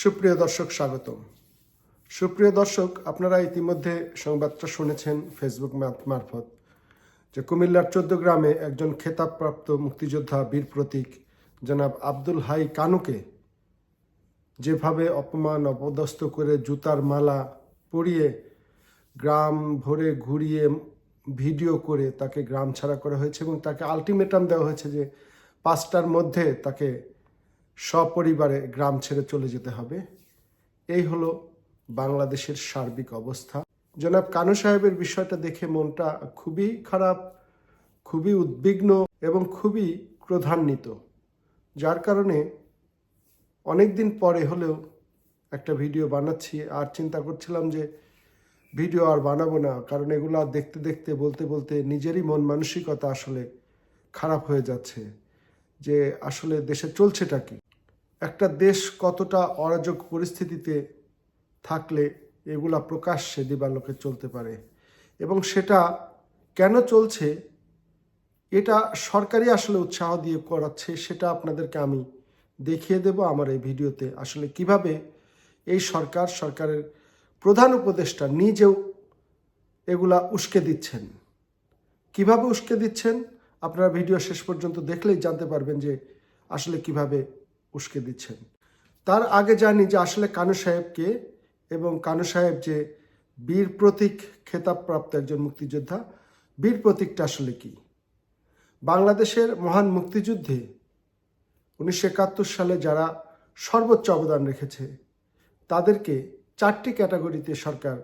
সুপ্রিয় দর্শক, স্বাগতম। সুপ্রিয় দর্শক, আপনারা ইতিমধ্যে সংবাদটা শুনেছেন ফেসবুক মারফত যে কুমিল্লার চোদ্দ গ্রামে একজন খেতাবপ্রাপ্ত মুক্তিযোদ্ধা বীর প্রতীক জনাব আব্দুল হাই কানুকে যেভাবে অপমান, অপদস্থ করে জুতার মালা পরিয়ে গ্রাম ভরে ঘুরিয়ে ভিডিও করে তাকে গ্রাম ছাড়া করা হয়েছে এবং তাকে আলটিমেটাম দেওয়া হয়েছে যে পাঁচটার মধ্যে তাকে সপরিবারে গ্রাম ছেড়ে চলে যেতে হবে। এই হলো বাংলাদেশের সার্বিক অবস্থা। জনাব কানু সাহেবের বিষয়টা দেখে মনটা খুবই খারাপ, খুবই উদ্বিগ্ন এবং খুবই ক্রোধান্বিত। যার কারণে অনেক দিন পরে হলেও একটা ভিডিও বানাচ্ছি। আর চিন্তা করছিলাম যে ভিডিও আর বানাবো না, কারণ এগুলো দেখতে দেখতে, বলতে বলতে নিজেরই মন মানসিকতা আসলে খারাপ হয়ে যাচ্ছে যে আসলে দেশে চলছেটা কি। একটা দেশ কতটা অরাজক পরিস্থিতিতে থাকলে এগুলা প্রকাশ্যে দিবালোকে চলতে পারে? এবং সেটা কেন চলছে? এটা সরকারি আসলে উৎসাহ দিয়ে করাচ্ছে, সেটা আপনাদেরকে আমি দেখিয়ে দেব আমার এই ভিডিওতে। আসলে কীভাবে এই সরকার, সরকারের প্রধান উপদেষ্টা নিজেও এগুলা উস্কে দিচ্ছেন? কীভাবে উস্কে দিচ্ছেন? আপনারা ভিডিও শেষ পর্যন্ত দেখলেই জানতে পারবেন যে আসলে কীভাবে উস্কে দিচ্ছেন। তার আগে জানি যে আসলে কানু সাহেবকে এবং কানু সাহেব যে বীর প্রতীক খেতাবপ্রাপ্ত একজন মুক্তিযোদ্ধা, বীর প্রতীকটা আসলে কি? বাংলাদেশের মহান মুক্তিযুদ্ধে উনিশশো একাত্তর সালে যারা সর্বোচ্চ অবদান রেখেছে, তাদেরকে চারটি ক্যাটাগরিতে সরকার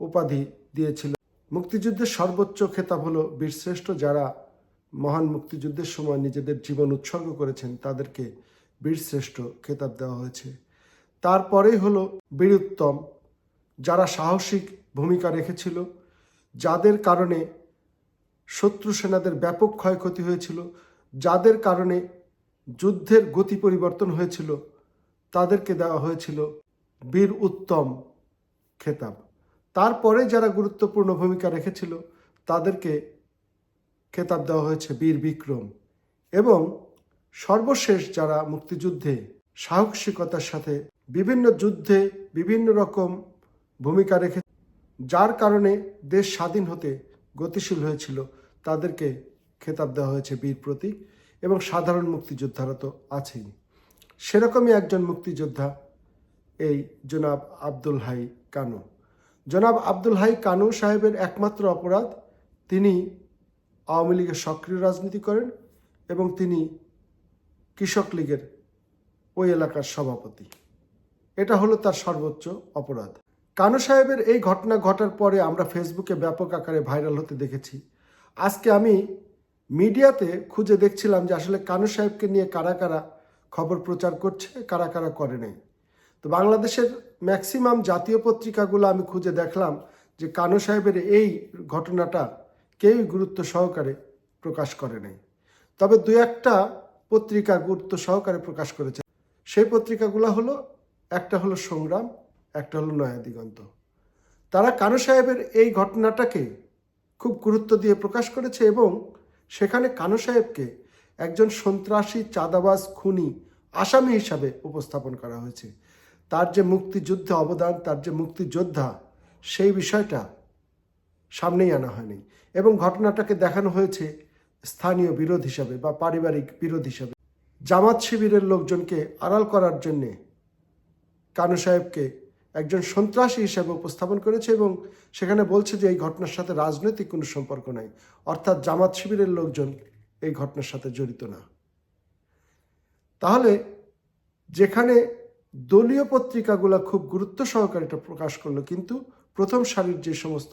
উপাধি দিয়েছিল। মুক্তিযুদ্ধের সর্বোচ্চ খেতাব হলো বীরশ্রেষ্ঠ যারা মহান মুক্তিযুদ্ধের সময় নিজেদের জীবন উৎসর্গ করেছেন, তাদেরকে বীরশ্রেষ্ঠ খেতাব দেওয়া হয়েছে। তারপরেই হলো বীরুত্তম, যারা সাহসিক ভূমিকা রেখেছিল, যাদের কারণে শত্রু সেনাদের ব্যাপক ক্ষয়ক্ষতি হয়েছিল, যাদের কারণে যুদ্ধের গতি পরিবর্তন হয়েছিল, তাদেরকে দেওয়া হয়েছিল বীর উত্তম খেতাব। তারপরে যারা গুরুত্বপূর্ণ ভূমিকা রেখেছিল, তাদেরকে খেতাব দেওয়া হয়েছে বীর বিক্রম। এবং সর্বশেষ যারা মুক্তিযুদ্ধে সাহসিকতার সাথে বিভিন্ন যুদ্ধে বিভিন্ন রকম ভূমিকা রেখে যার কারণে দেশ স্বাধীন হতে গতিশীল হয়েছিল, তাদেরকে খেতাব দেওয়া হয়েছে বীর প্রতীক এবং সাধারণ মুক্তিযোদ্ধারা তো আছেই। সেরকমই একজন মুক্তিযোদ্ধা এই জনাব আব্দুল হাই কানু। জনাব আব্দুল হাই কানু সাহেবের একমাত্র অপরাধ, তিনি আওয়ামী লীগের সক্রিয় রাজনীতি করেন এবং তিনি কৃষক লীগের ওই এলাকার সভাপতি। এটা হলো তার সর্বোচ্চ অপরাধ। কানু সাহেবের এই ঘটনা ঘটার পরে আমরা ফেসবুকে ব্যাপক আকারে ভাইরাল হতে দেখেছি। আজকে আমি মিডিয়াতে খুঁজে দেখছিলাম যে আসলে কানু সাহেবকে নিয়ে কারা কারা খবর প্রচার করছে, কারা কারা করে নাই। তো বাংলাদেশের ম্যাক্সিমাম জাতীয় পত্রিকাগুলো আমি খুঁজে দেখলাম যে কানু সাহেবের এই ঘটনাটা কেউই গুরুত্ব সহকারে প্রকাশ করে নাই। তবে দু একটা পত্রিকা গুরুত্ব সহকারে প্রকাশ করেছে। সেই পত্রিকাগুলো হলো, একটা হলো সংগ্রাম, একটা হলো নয়া দিগন্ত। তারা কানু সাহেবের এই ঘটনাটাকে খুব গুরুত্ব দিয়ে প্রকাশ করেছে এবং সেখানে কানু সাহেবকে একজন সন্ত্রাসী চাঁদাবাজ খুনি আসামি হিসাবে উপস্থাপন করা হয়েছে। তার যে মুক্তিযুদ্ধে অবদান, তার যে মুক্তিযোদ্ধা, সেই বিষয়টা সামনেই আনা হয়নি। এবং ঘটনাটাকে দেখানো হয়েছে স্থানীয় বিরোধ হিসাবে বা পারিবারিক বিরোধ হিসাবে। জামাত শিবিরের লোকজনকে আড়াল করার জন্যে কানু সাহেবকে একজন সন্ত্রাসী হিসাবে উপস্থাপন করেছে এবং সেখানে বলছে যে এই ঘটনার সাথে রাজনৈতিক কোনো সম্পর্ক নাই। অর্থাৎ জামাত শিবিরের লোকজন এই ঘটনার সাথে জড়িত না। তাহলে যেখানে দলীয় পত্রিকাগুলো খুব গুরুত্ব সহকারে এটা প্রকাশ করল, কিন্তু প্রথম সারির যে সমস্ত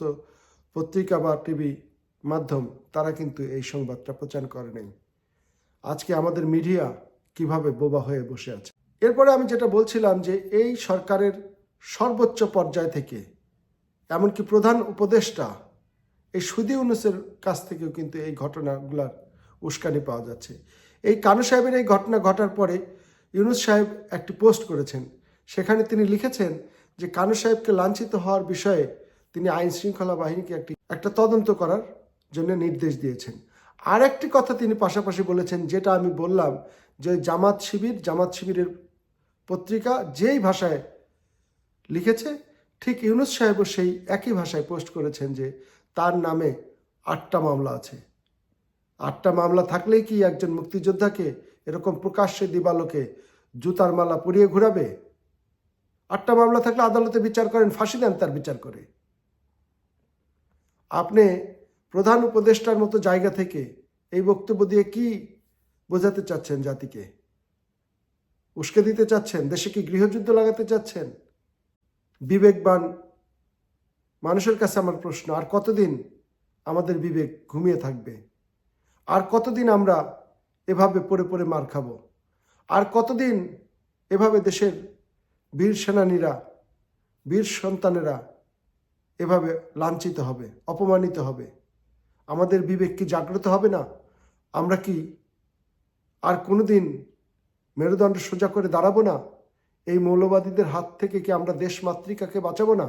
পত্রিকা বা টিভি মাধ্যম, তারা কিন্তু এই সংবাদটা প্রচার করে নাই। আজকে আমাদের মিডিয়া কীভাবে বোবা হয়ে বসে আছে? এরপরে আমি যেটা বলছিলাম যে এই সরকারের সর্বোচ্চ পর্যায় থেকে, এমনকি প্রধান উপদেষ্টা, এই সুদি ইউনুসের কাছ থেকেও কিন্তু এই ঘটনাগুলার উস্কানি পাওয়া যাচ্ছে। এই কানু সাহেবের এই ঘটনা ঘটার পরে ইউনুস সাহেব একটি পোস্ট করেছেন। সেখানে তিনি লিখেছেন যে কানু সাহেবকে লাঞ্ছিত হওয়ার বিষয়ে তিনি আইন শৃঙ্খলা বাহিনীকে একটি, একটা তদন্ত করার জন্য নির্দেশ দিয়েছেন। আর একটি কথা তিনি পাশাপাশি বলেছেন, যেটা আমি বললাম যে জামাত শিবির, জামাত শিবিরের পত্রিকা যেই ভাষায় লিখেছে, ঠিক ইউনুস সাহেবও সেই একই ভাষায় পোস্ট করেছেন যে তার নামে আটটা মামলা আছে। আটটা মামলা থাকলেই কি একজন মুক্তিযোদ্ধাকে এরকম প্রকাশ্যে দিবালোকে জুতার মালা পরিয়ে ঘুরাবে? আটটা মামলা থাকলে আদালতে বিচার করেন, ফাঁসি দেন তার বিচার করে। আপনি প্রধান উপদেষ্টার মতো জায়গা থেকে এই বক্তব্য দিয়ে কি বোঝাতে চাচ্ছেন জাতিকে? উস্কে দিতে চাচ্ছেন? দেশে কি গৃহযুদ্ধ লাগাতে চাচ্ছেন? বিবেকবান মানুষের কাছে আমার প্রশ্ন, আর কতদিন আমাদের বিবেক ঘুমিয়ে থাকবে? আর কতদিন আমরা এভাবে পড়ে পড়ে মার খাব? আর কতদিন এভাবে দেশের বীর সেনানীরা, বীর সন্তানেরা এভাবে লাঞ্ছিত হবে, অপমানিত হবে? আমাদের বিবেক কি জাগ্রত হবে না? আমরা কি আর কোনো দিন মেরুদণ্ড সোজা করে দাঁড়াবো না? এই মৌলবাদীদের হাত থেকে কি আমরা দেশ মাতৃকাকে বাঁচাবো না?